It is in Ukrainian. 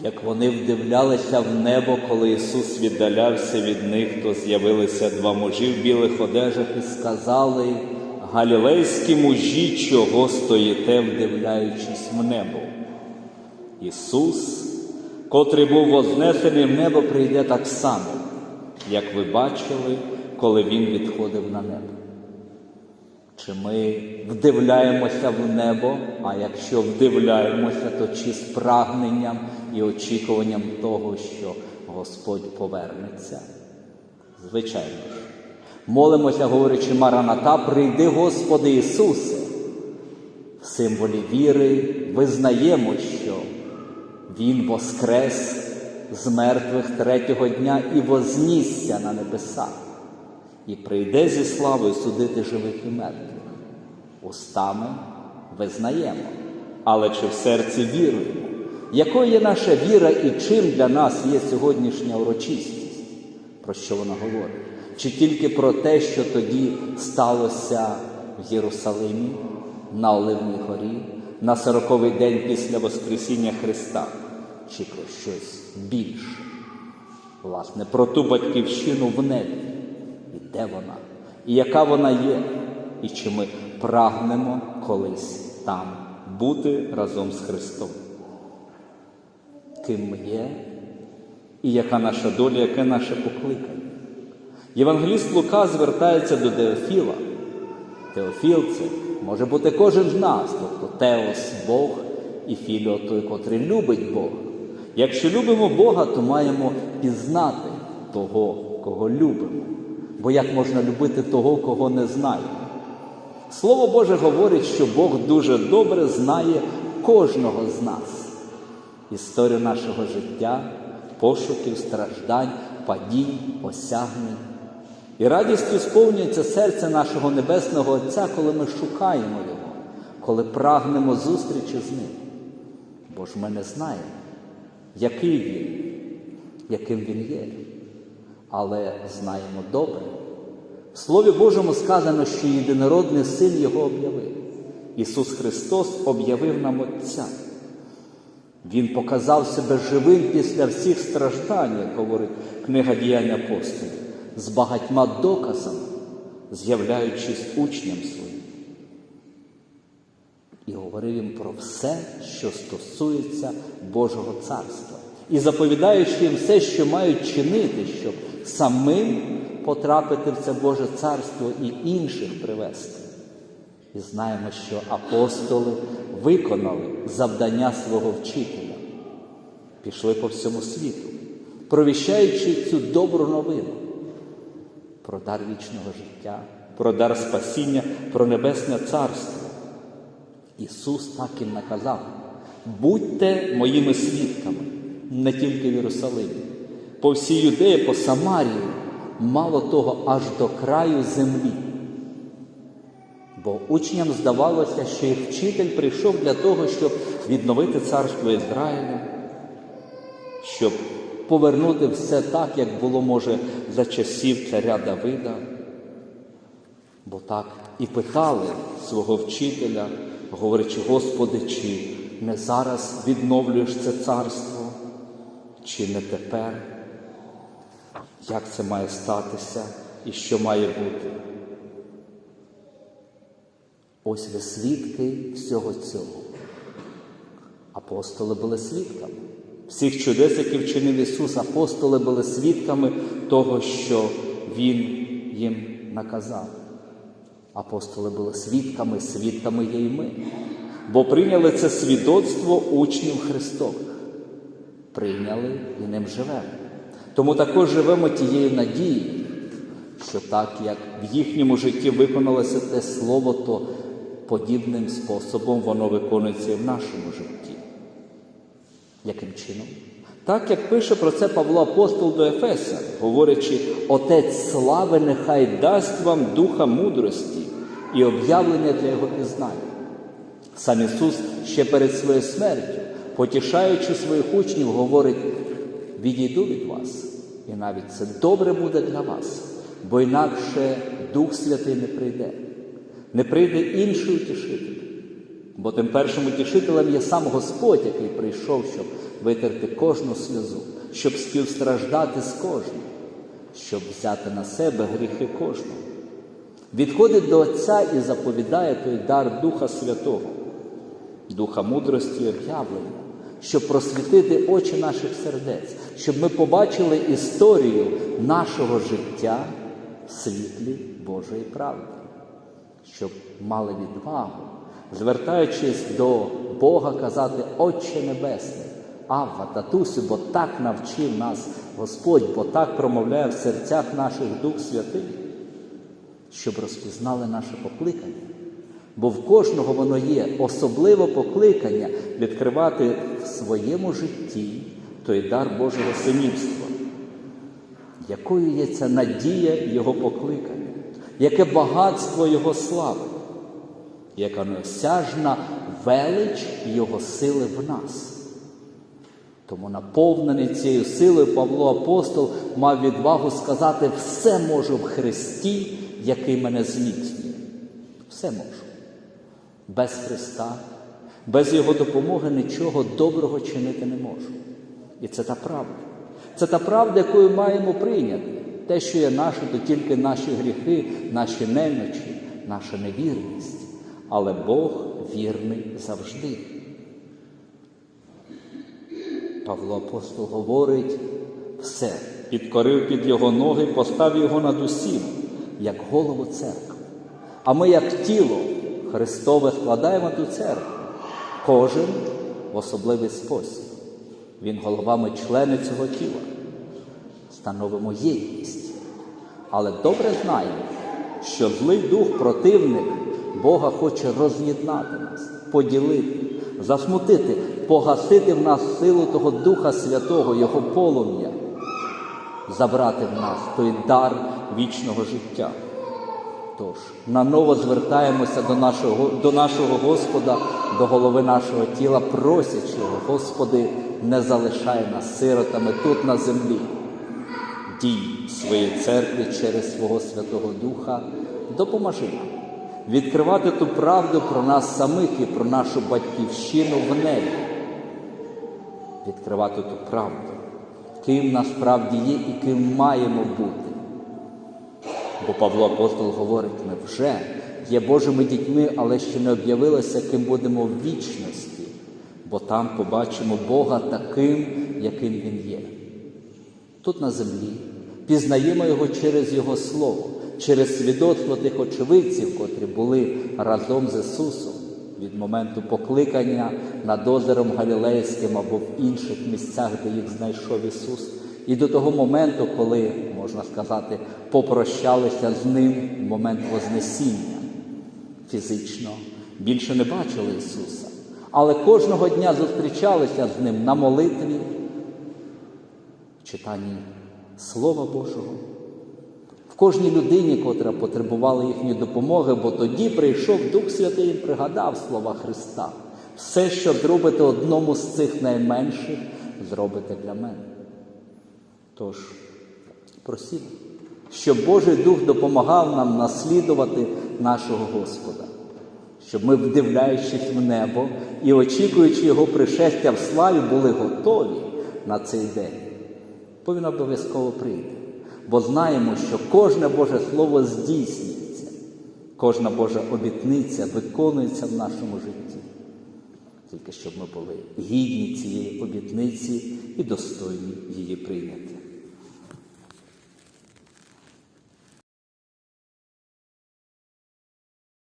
Як вони вдивлялися в небо, коли Ісус віддалявся від них, то з'явилися два мужі в білих одежах і сказали, Галілейські мужі, чого стоїте, вдивляючись в небо? Ісус, котрий був вознесений в небо, прийде так само, як ви бачили, коли Він відходив на небо. Чи ми вдивляємося в небо, а якщо вдивляємося, то чи з прагненням і очікуванням того, що Господь повернеться? Звичайно ж. Молимося, говорячи, Мараната, прийди, Господи Ісусе. В символі віри визнаємо, що Він воскрес з мертвих третього дня і вознісся на небеса і прийде зі славою судити живих і мертвих. Устами визнаємо, але чи в серці віруємо? Якою є наша віра і чим для нас є сьогоднішня урочистість? Про що вона говорить? Чи тільки про те, що тоді сталося в Єрусалимі, на Оливній горі, на сороковий день після Воскресіння Христа, чи про щось більше? Власне, про ту батьківщину в небі. І де вона? І яка вона є? І чи ми прагнемо колись там бути разом з Христом? Ким ми є? І яка наша доля, яке наше покликання? Євангеліст Лука звертається до Теофіла. Теофіл це може бути кожен з нас, тобто Теос Бог і Філіо той, котрий любить Бога. Якщо любимо Бога, то маємо пізнати того, кого любимо. Бо як можна любити того, кого не знаємо? Слово Боже говорить, що Бог дуже добре знає кожного з нас. Історію нашого життя, пошуків, страждань, падінь, осягнень. І радістю сповнюється серце нашого Небесного Отця, коли ми шукаємо Його, коли прагнемо зустрічі з Ним. Бо ж ми не знаємо, який Він, яким Він є але знаємо добре. В Слові Божому сказано, що єдинородний син Його об'явив. Ісус Христос об'явив нам Отця. Він показав себе живим після всіх страждань, як говорить книга діянь апостолів, з багатьма доказами, з'являючись учням своїм. І говорив їм про все, що стосується Божого Царства, і заповідаючи їм все, що мають чинити, щоб самим потрапити в це Боже Царство і інших привести. І знаємо, що апостоли виконали завдання свого вчителя, пішли по всьому світу, провіщаючи цю добру новину про дар вічного життя, про дар спасіння, про небесне царство. Ісус так їм наказав: будьте моїми свідками, не тільки в Єрусалимі, по всій юдеї, по Самарії, мало того, аж до краю землі. Бо учням здавалося, що їх вчитель прийшов для того, щоб відновити царство Ізраїля, щоб повернути все так, як було, може, за часів царя Давида. Бо так і питали свого вчителя, говорячи, Господи, чи не зараз відновлюєш це царство, чи не тепер? Як це має статися і що має бути? Ось ви свідки всього цього. Апостоли були свідками. Всіх чудес, які вчинив Ісус, апостоли були свідками того, що Він їм наказав. Апостоли були свідками, свідками є й ми, бо прийняли це свідоцтво учнів Христових. Прийняли і ним живемо. Тому також живемо тією надією, що так, як в їхньому житті виконалося те слово, то подібним способом воно виконується і в нашому житті. Яким чином? Так як пише про це Павло Апостол до Ефеса, говорячи, Отець слави нехай дасть вам духа мудрості і об'явлення для Його пізнання. Сам Ісус ще перед своєю смертю, потішаючи своїх учнів, говорить: відійду від вас, і навіть це добре буде для вас, бо інакше Дух Святий не прийде, не прийде інший утішитель. Бо тим першим утішителем є сам Господь, який прийшов, щоб витерти кожну сльозу, щоб співстраждати з кожним, щоб взяти на себе гріхи кожного. Відходить до Отця і заповідає той дар Духа Святого, Духа мудрості і об'явлення, щоб просвітити очі наших сердець, щоб ми побачили історію нашого життя в світлі Божої правди, щоб мали відвагу, звертаючись до Бога, казати Отче Небесний, Авва, Татусю, бо так навчив нас Господь, бо так промовляє в серцях наших Дух Святий, щоб розпізнали наше покликання. Бо в кожного воно є особливе покликання відкривати в своєму житті той дар Божого синівства. Якою є ця надія Його покликання, яке багатство Його слави, яка неосяжна велич Його сили в нас. Тому наповнений цією силою Павло Апостол мав відвагу сказати: все можу в Христі, який мене зміцнює. Все можу. Без Христа, без Його допомоги нічого доброго чинити не можу. І це та правда. Це та правда, якою маємо прийняти. Те, що є наше, то тільки наші гріхи, наші немочі, наша невірність. Але Бог вірний завжди. Павло Апостол говорить, все, підкорив під його ноги, поставив його над усім, як голову церкви. А ми, як тіло Христове, складаємо ту церкву, кожен в особливий спосіб. Він головами члени цього тіла. Становимо єдність. Але добре знаємо, що злий дух, противник Бога хоче роз'єднати нас, поділити, засмутити, погасити в нас силу того Духа Святого, Його полум'я, забрати в нас той дар вічного життя. Тож, наново звертаємося до нашого, до нашого Господа, до голови нашого тіла, просячи його, Господи, не залишай нас сиротами тут на землі. Дій в своїй церкві через свого Святого Духа, допоможи нам відкривати ту правду про нас самих і про нашу батьківщину в небі, відкривати ту правду, ким насправді є і ким маємо бути. Бо Павло Апостол говорить, ми вже є Божими дітьми, але ще не об'явилося, ким будемо в вічності, бо там побачимо Бога таким, яким Він є. Тут на землі пізнаємо Його через Його Слово, через свідоцтво тих очевидців, котрі були разом з Ісусом від моменту покликання над озером Галілейським або в інших місцях, де їх знайшов Ісус. І до того моменту, коли, можна сказати, попрощалися з Ним в момент Вознесіння фізично, більше не бачили Ісуса, але кожного дня зустрічалися з Ним на молитві, в читанні Слова Божого, в кожній людині, котра потребувала їхньої допомоги, бо тоді прийшов Дух Святий і пригадав слова Христа. Все, що зробите одному з цих найменших, зробите для мене. Тож, просімо, щоб Божий Дух допомагав нам наслідувати нашого Господа, щоб ми, вдивляючись в небо і очікуючи Його пришестя в славі, були готові на цей день. Бо він обов'язково прийде. Бо знаємо, що кожне Боже Слово здійснюється, кожна Божа обітниця виконується в нашому житті. Тільки щоб ми були гідні цієї обітниці і достойні її прийняти.